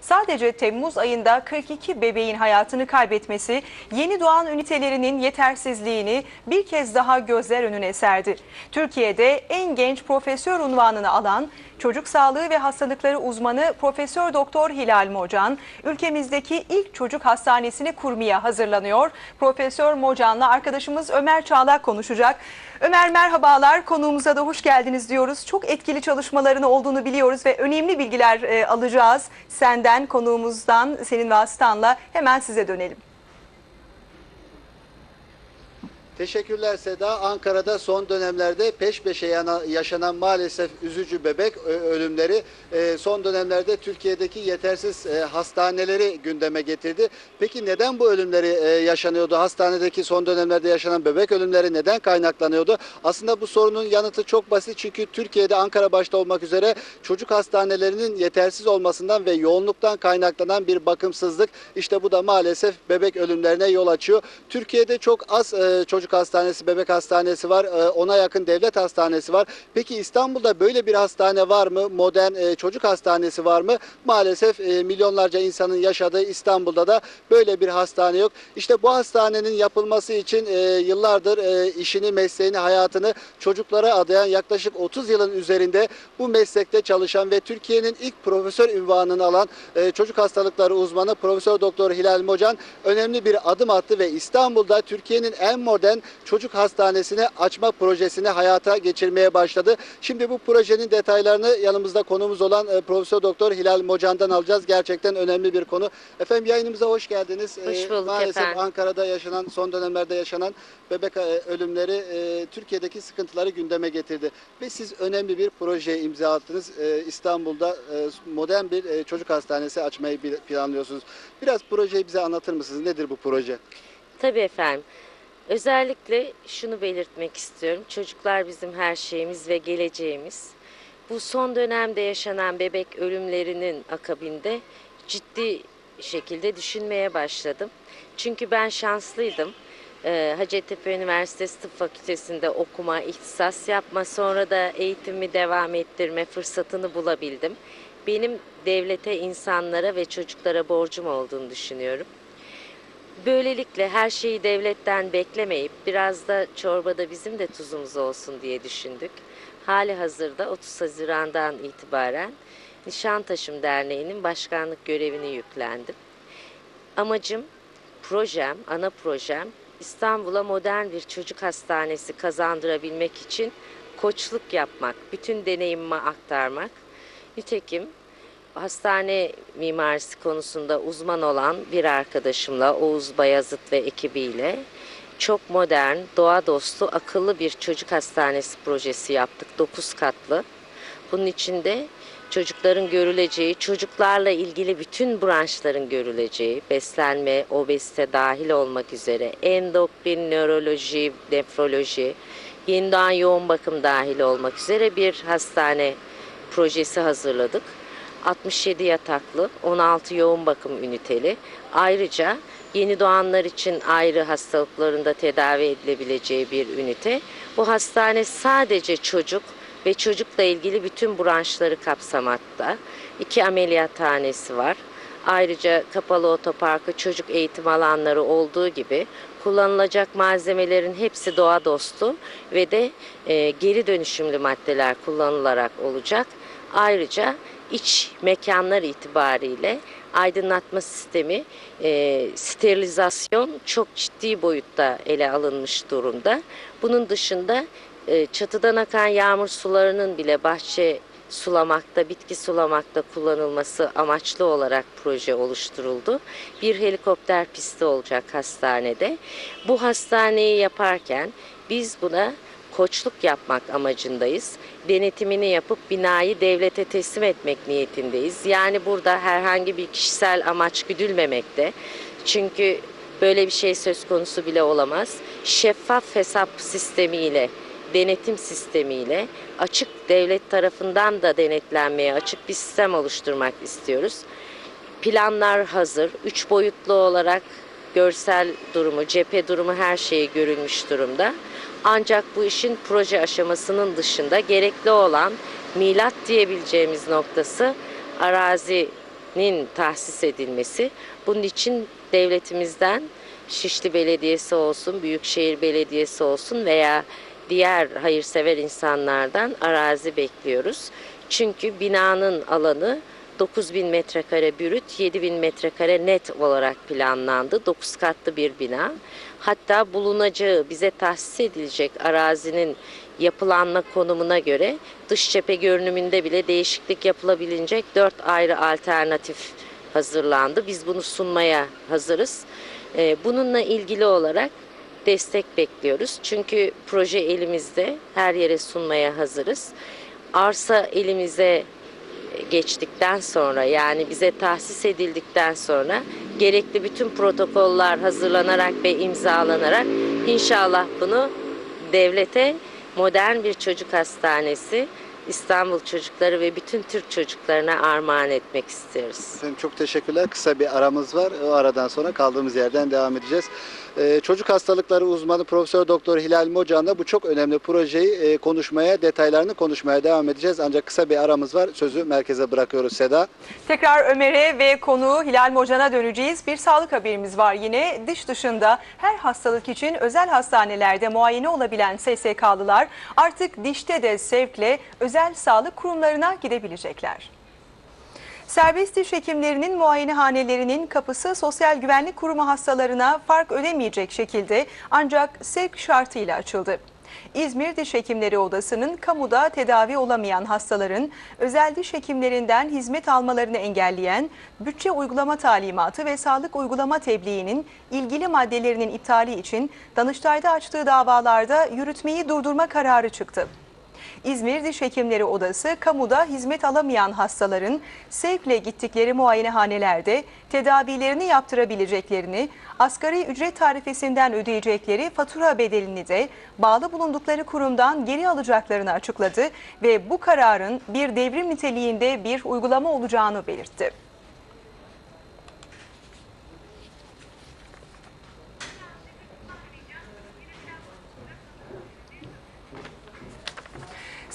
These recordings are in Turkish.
Sadece Temmuz ayında 42 bebeğin hayatını kaybetmesi yeni doğan ünitelerinin yetersizliğini bir kez daha gözler önüne serdi. Türkiye'de en genç profesör unvanını alan çocuk sağlığı ve hastalıkları uzmanı Profesör Doktor Hilal Mocan ülkemizdeki ilk çocuk hastanesini kurmaya hazırlanıyor. Profesör Mocan'la arkadaşımız Ömer Çağlak konuşacak. Ömer merhabalar konuğumuza da hoş geldiniz diyoruz. Çok etkili çalışmalarını olduğunu biliyoruz ve önemli bilgiler e, alacağız senden konuğumuzdan senin vasıtanla hemen size dönelim. Teşekkürler Seda. Ankara'da son dönemlerde peş peşe yana- yaşanan maalesef üzücü bebek ö- ölümleri e, son dönemlerde Türkiye'deki yetersiz e, hastaneleri gündeme getirdi. Peki neden bu ölümleri e, yaşanıyordu? Hastanedeki son dönemlerde yaşanan bebek ölümleri neden kaynaklanıyordu? Aslında bu sorunun yanıtı çok basit çünkü Türkiye'de Ankara başta olmak üzere çocuk hastanelerinin yetersiz olmasından ve yoğunluktan kaynaklanan bir bakımsızlık. İşte bu da maalesef bebek ölümlerine yol açıyor. Türkiye'de çok az e, çocuk hastanesi, bebek hastanesi var. E, ona yakın devlet hastanesi var. Peki İstanbul'da böyle bir hastane var mı? Modern e, çocuk hastanesi var mı? Maalesef e, milyonlarca insanın yaşadığı İstanbul'da da böyle bir hastane yok. İşte bu hastanenin yapılması için yıllardır işini, mesleğini, hayatını çocuklara adayan yaklaşık 30 yılın üzerinde bu meslekte çalışan ve Türkiye'nin ilk profesör ünvanını alan çocuk hastalıkları uzmanı Profesör Doktor Hilal Mocan önemli bir adım attı ve İstanbul'da Türkiye'nin en modern çocuk hastanesini açma projesini hayata geçirmeye başladı. Şimdi bu projenin detaylarını yanımızda konumuz olan e, Profesör Doktor Hilal Mocan'dan alacağız. Gerçekten önemli bir konu. Efendim yayınımıza hoş geldiniz. Hoş E, bulduk Maalesef efendim. Ankara'da yaşanan son dönemlerde yaşanan bebek e, ölümleri e, Türkiye'deki sıkıntıları gündeme getirdi. Ve siz önemli bir projeye imza attınız. E, İstanbul'da e, modern bir e, çocuk hastanesi açmayı planlıyorsunuz. Biraz projeyi bize anlatır mısınız? Nedir bu proje? Tabii efendim. Özellikle şunu belirtmek istiyorum. Çocuklar bizim her şeyimiz ve geleceğimiz. Bu son dönemde yaşanan bebek ölümlerinin akabinde ciddi şekilde düşünmeye başladım. Çünkü ben şanslıydım. Ee, Hacettepe Üniversitesi Tıp Fakültesi'nde okuma, ihtisas yapma, sonra da eğitimimi devam ettirme fırsatını bulabildim. Benim devlete, insanlara ve çocuklara borcum olduğunu düşünüyorum. Böylelikle her şeyi devletten beklemeyip biraz da çorbada bizim de tuzumuz olsun diye düşündük. Hali hazırda 30 Haziran'dan itibaren Nişantaşım Derneği'nin başkanlık görevini yüklendim. Amacım, projem, ana projem İstanbul'a modern bir çocuk hastanesi kazandırabilmek için koçluk yapmak, bütün deneyimimi aktarmak. Nitekim hastane mimarisi konusunda uzman olan bir arkadaşımla Oğuz Bayazıt ve ekibiyle çok modern, doğa dostu, akıllı bir çocuk hastanesi projesi yaptık. 9 katlı. Bunun içinde çocukların görüleceği, çocuklarla ilgili bütün branşların görüleceği, beslenme, obezite dahil olmak üzere endokrin, nöroloji, nefroloji, yeniden yoğun bakım dahil olmak üzere bir hastane projesi hazırladık. 67 yataklı, 16 yoğun bakım üniteli. Ayrıca yeni doğanlar için ayrı hastalıklarında tedavi edilebileceği bir ünite. Bu hastane sadece çocuk ve çocukla ilgili bütün branşları kapsamakta. İki ameliyathanesi var. Ayrıca kapalı otoparkı çocuk eğitim alanları olduğu gibi kullanılacak malzemelerin hepsi doğa dostu ve de e, geri dönüşümlü maddeler kullanılarak olacak. Ayrıca iç mekanlar itibariyle aydınlatma sistemi, e, sterilizasyon çok ciddi boyutta ele alınmış durumda. Bunun dışında e, çatıdan akan yağmur sularının bile bahçe sulamakta, bitki sulamakta kullanılması amaçlı olarak proje oluşturuldu. Bir helikopter pisti olacak hastanede. Bu hastaneyi yaparken biz buna koçluk yapmak amacındayız. Denetimini yapıp binayı devlete teslim etmek niyetindeyiz. Yani burada herhangi bir kişisel amaç güdülmemekte. Çünkü böyle bir şey söz konusu bile olamaz. Şeffaf hesap sistemiyle denetim sistemiyle açık devlet tarafından da denetlenmeye açık bir sistem oluşturmak istiyoruz. Planlar hazır. Üç boyutlu olarak görsel durumu, cephe durumu her şeyi görülmüş durumda. Ancak bu işin proje aşamasının dışında gerekli olan milat diyebileceğimiz noktası arazi hastanenin tahsis edilmesi. Bunun için devletimizden Şişli Belediyesi olsun, Büyükşehir Belediyesi olsun veya diğer hayırsever insanlardan arazi bekliyoruz. Çünkü binanın alanı 9000 metrekare bürüt, 7000 metrekare net olarak planlandı. 9 katlı bir bina. Hatta bulunacağı, bize tahsis edilecek arazinin yapılanma konumuna göre dış cephe görünümünde bile değişiklik yapılabilecek 4 ayrı alternatif hazırlandı. Biz bunu sunmaya hazırız. Ee, Bununla ilgili olarak destek bekliyoruz. Çünkü proje elimizde, her yere sunmaya hazırız. Arsa elimize geçtikten sonra yani bize tahsis edildikten sonra gerekli bütün protokoller hazırlanarak ve imzalanarak inşallah bunu devlete modern bir çocuk hastanesi İstanbul çocukları ve bütün Türk çocuklarına armağan etmek istiyoruz. Efendim çok teşekkürler. Kısa bir aramız var. O aradan sonra kaldığımız yerden devam edeceğiz. Ee, çocuk hastalıkları uzmanı Profesör Doktor Hilal Mocan'la bu çok önemli projeyi e, konuşmaya, detaylarını konuşmaya devam edeceğiz. Ancak kısa bir aramız var. Sözü merkeze bırakıyoruz Seda. Tekrar Ömer'e ve konu Hilal Mocan'a döneceğiz. Bir sağlık haberimiz var yine. Dış dışında her hastalık için özel hastanelerde muayene olabilen SSK'lılar artık dişte de sevkle özel sağlık kurumlarına gidebilecekler. Serbest diş hekimlerinin muayenehanelerinin kapısı Sosyal Güvenlik Kurumu hastalarına fark ödemeyecek şekilde ancak sevk şartıyla açıldı. İzmir Diş Hekimleri Odası'nın kamuda tedavi olamayan hastaların özel diş hekimlerinden hizmet almalarını engelleyen bütçe uygulama talimatı ve sağlık uygulama tebliğinin ilgili maddelerinin iptali için Danıştay'da açtığı davalarda yürütmeyi durdurma kararı çıktı. İzmir Diş Hekimleri Odası, kamuda hizmet alamayan hastaların sevkle gittikleri muayenehanelerde tedavilerini yaptırabileceklerini, asgari ücret tarifesinden ödeyecekleri fatura bedelini de bağlı bulundukları kurumdan geri alacaklarını açıkladı ve bu kararın bir devrim niteliğinde bir uygulama olacağını belirtti.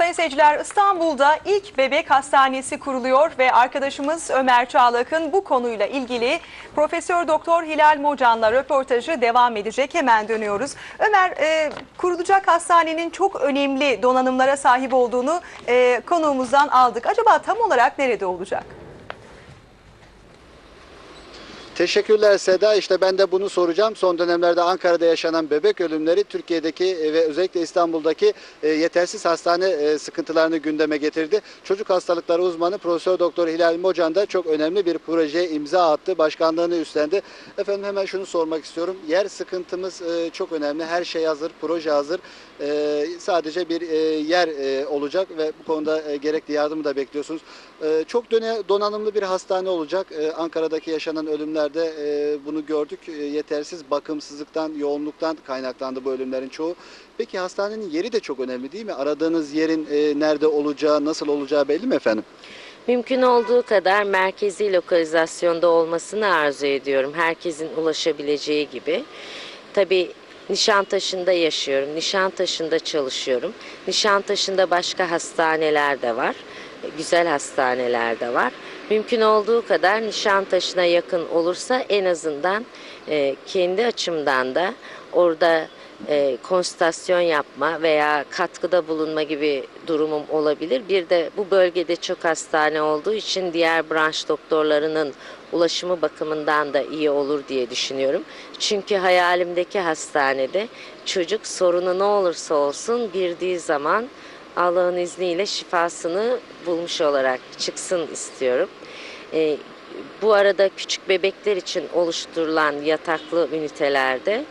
Sayın seyirciler İstanbul'da ilk bebek hastanesi kuruluyor ve arkadaşımız Ömer Çağlak'ın bu konuyla ilgili Profesör Doktor Hilal Mocan'la röportajı devam edecek. Hemen dönüyoruz. Ömer e, kurulacak hastanenin çok önemli donanımlara sahip olduğunu e, konuğumuzdan aldık. Acaba tam olarak nerede olacak? Teşekkürler Seda. İşte ben de bunu soracağım. Son dönemlerde Ankara'da yaşanan bebek ölümleri Türkiye'deki e, ve özellikle İstanbul'daki e, yetersiz hastane e, sıkıntılarını gündeme getirdi. Çocuk hastalıkları uzmanı Profesör Doktor Hilal Mocan da çok önemli bir projeye imza attı. Başkanlığını üstlendi. Efendim hemen şunu sormak istiyorum. Yer sıkıntımız çok önemli. Her şey hazır, proje hazır. Sadece bir yer olacak ve bu konuda gerekli yardımı da bekliyorsunuz. Çok donanımlı bir hastane olacak. Ankara'daki yaşanan ölümlerde e, bunu gördük. E, Yetersiz bakımsızlıktan, yoğunluktan kaynaklandı bu ölümlerin çoğu. Peki hastanenin yeri de çok önemli değil mi? Aradığınız yerin e, nerede olacağı, nasıl olacağı belli mi efendim? Mümkün olduğu kadar merkezi lokalizasyonda olmasını arzu ediyorum. Herkesin ulaşabileceği gibi. Tabii Nişantaşı'nda yaşıyorum. Nişantaşı'nda çalışıyorum. Nişantaşı'nda başka hastaneler de var. Güzel hastaneler de var. Mümkün olduğu kadar Nişantaşı'na yakın olursa en azından e, kendi açımdan da orada e, konstasyon yapma veya katkıda bulunma gibi durumum olabilir. Bir de bu bölgede çok hastane olduğu için diğer branş doktorlarının ulaşımı bakımından da iyi olur diye düşünüyorum. Çünkü hayalimdeki hastanede çocuk sorunu ne olursa olsun girdiği zaman Allah'ın izniyle şifasını bulmuş olarak çıksın istiyorum. E, bu arada küçük bebekler için oluşturulan yataklı ünitelerde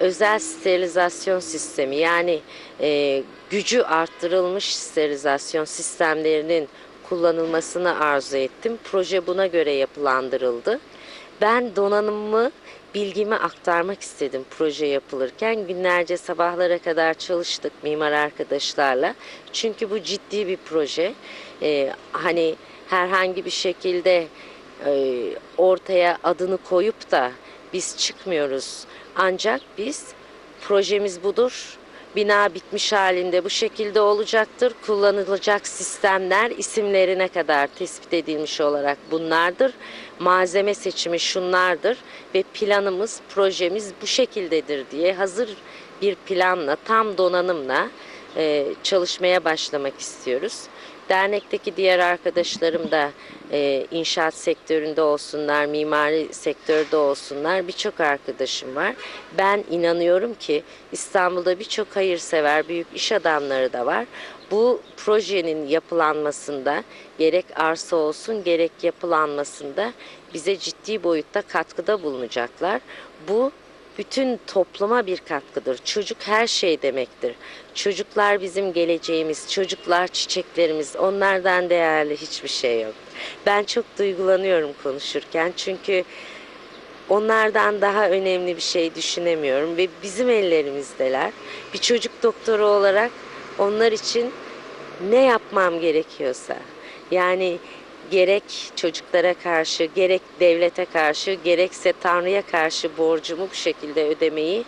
özel sterilizasyon sistemi yani e, gücü arttırılmış sterilizasyon sistemlerinin kullanılmasını arzu ettim. Proje buna göre yapılandırıldı. Ben donanımımı, bilgimi aktarmak istedim proje yapılırken. Günlerce sabahlara kadar çalıştık mimar arkadaşlarla. Çünkü bu ciddi bir proje. Ee, hani herhangi bir şekilde e, ortaya adını koyup da biz çıkmıyoruz. Ancak biz projemiz budur Bina bitmiş halinde bu şekilde olacaktır. Kullanılacak sistemler isimlerine kadar tespit edilmiş olarak bunlardır. Malzeme seçimi şunlardır ve planımız, projemiz bu şekildedir diye hazır bir planla, tam donanımla e, çalışmaya başlamak istiyoruz. Dernekteki diğer arkadaşlarım da e, inşaat sektöründe olsunlar, mimari sektörde olsunlar birçok arkadaşım var. Ben inanıyorum ki İstanbul'da birçok hayırsever, büyük iş adamları da var. Bu projenin yapılanmasında gerek arsa olsun gerek yapılanmasında bize ciddi boyutta katkıda bulunacaklar. Bu bütün topluma bir katkıdır. Çocuk her şey demektir. Çocuklar bizim geleceğimiz, çocuklar çiçeklerimiz. Onlardan değerli hiçbir şey yok. Ben çok duygulanıyorum konuşurken çünkü onlardan daha önemli bir şey düşünemiyorum ve bizim ellerimizdeler. Bir çocuk doktoru olarak onlar için ne yapmam gerekiyorsa yani gerek çocuklara karşı gerek devlete karşı gerekse Tanrı'ya karşı borcumu bu şekilde ödemeyi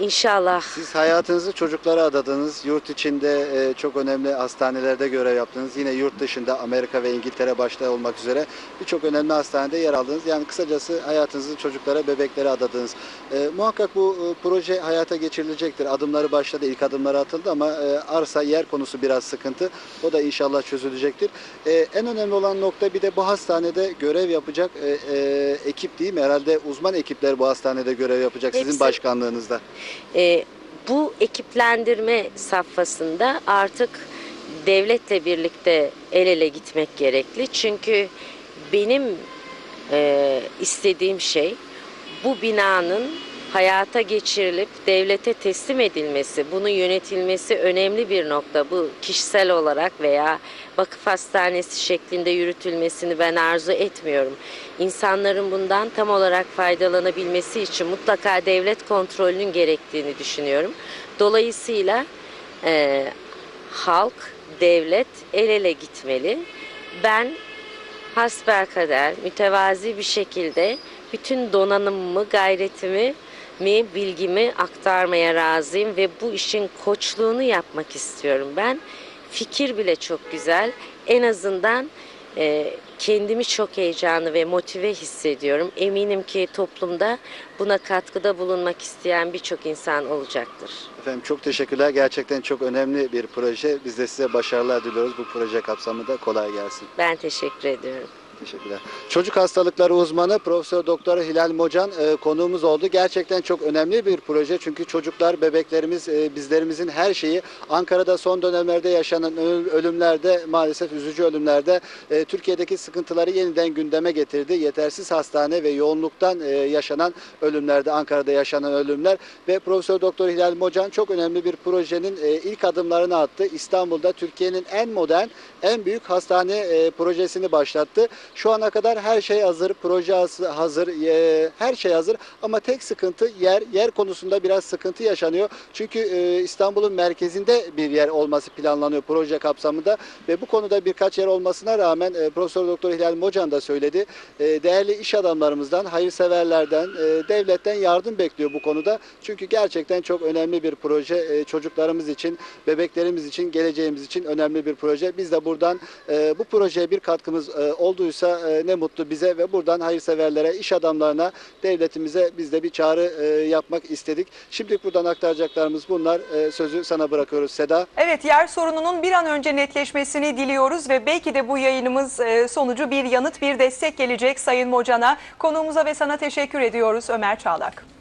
inşallah Siz hayatınızı çocuklara adadınız. Yurt içinde e, çok önemli hastanelerde görev yaptınız. Yine yurt dışında Amerika ve İngiltere başta olmak üzere birçok önemli hastanede yer aldınız. Yani kısacası hayatınızı çocuklara, bebeklere adadınız. E, muhakkak bu e, proje hayata geçirilecektir. Adımları başladı, ilk adımları atıldı ama arsa, yer konusu biraz sıkıntı. O da inşallah çözülecektir. En önemli olan nokta bir de bu hastanede görev yapacak ekip değil mi? Herhalde uzman ekipler bu hastanede görev yapacak sizin Hepsi- başkanlığınızda. E, bu ekiplendirme safhasında artık devletle birlikte el ele gitmek gerekli. Çünkü benim e, istediğim şey bu binanın hayata geçirilip devlete teslim edilmesi, bunun yönetilmesi önemli bir nokta. Bu kişisel olarak veya vakıf hastanesi şeklinde yürütülmesini ben arzu etmiyorum. İnsanların bundan tam olarak faydalanabilmesi için mutlaka devlet kontrolünün gerektiğini düşünüyorum. Dolayısıyla e, halk, devlet el ele gitmeli. Ben hasbelkader, mütevazi bir şekilde bütün donanımımı, gayretimi, mi, bilgimi aktarmaya razıyım ve bu işin koçluğunu yapmak istiyorum ben. Fikir bile çok güzel. En azından e, kendimi çok heyecanlı ve motive hissediyorum. Eminim ki toplumda buna katkıda bulunmak isteyen birçok insan olacaktır. Efendim çok teşekkürler. Gerçekten çok önemli bir proje. Biz de size başarılar diliyoruz bu proje kapsamında. Kolay gelsin. Ben teşekkür ediyorum. Teşekkürler. Çocuk hastalıkları uzmanı Profesör Doktor Hilal Mocan e, konuğumuz oldu. Gerçekten çok önemli bir proje. Çünkü çocuklar, bebeklerimiz, e, bizlerimizin her şeyi Ankara'da son dönemlerde yaşanan ölümlerde maalesef üzücü ölümlerde e, Türkiye'deki sıkıntıları yeniden gündeme getirdi. Yetersiz hastane ve yoğunluktan e, yaşanan ölümlerde Ankara'da yaşanan ölümler ve Profesör Doktor Hilal Mocan çok önemli bir projenin e, ilk adımlarını attı. İstanbul'da Türkiye'nin en modern, en büyük hastane e, projesini başlattı. Şu ana kadar her şey hazır, proje haz- hazır, e, her şey hazır ama tek sıkıntı yer. Yer konusunda biraz sıkıntı yaşanıyor. Çünkü e, İstanbul'un merkezinde bir yer olması planlanıyor proje kapsamında ve bu konuda birkaç yer olmasına rağmen e, Profesör Doktor Hilal Mocan da söyledi. E, değerli iş adamlarımızdan, hayırseverlerden, e, devletten yardım bekliyor bu konuda. Çünkü gerçekten çok önemli bir proje. E, çocuklarımız için, bebeklerimiz için, geleceğimiz için önemli bir proje. Biz de buradan e, bu projeye bir katkımız e, olduysa e, ne mutlu bize ve buradan hayırseverlere, iş adamlarına, devletimize biz de bir çağrı e, yapmak istedik. Şimdilik buradan aktaracaklarımız bunlar. E, sözü sana bırakıyoruz Seda. Evet yer sorununun bir an önce netleşmesini diliyoruz ve belki de bu yayınımız e, sonucu bir yanıt bir destek gelecek Sayın Mocan'a. Konuğumuza ve sana teşekkür ediyoruz Ömer Çağlak.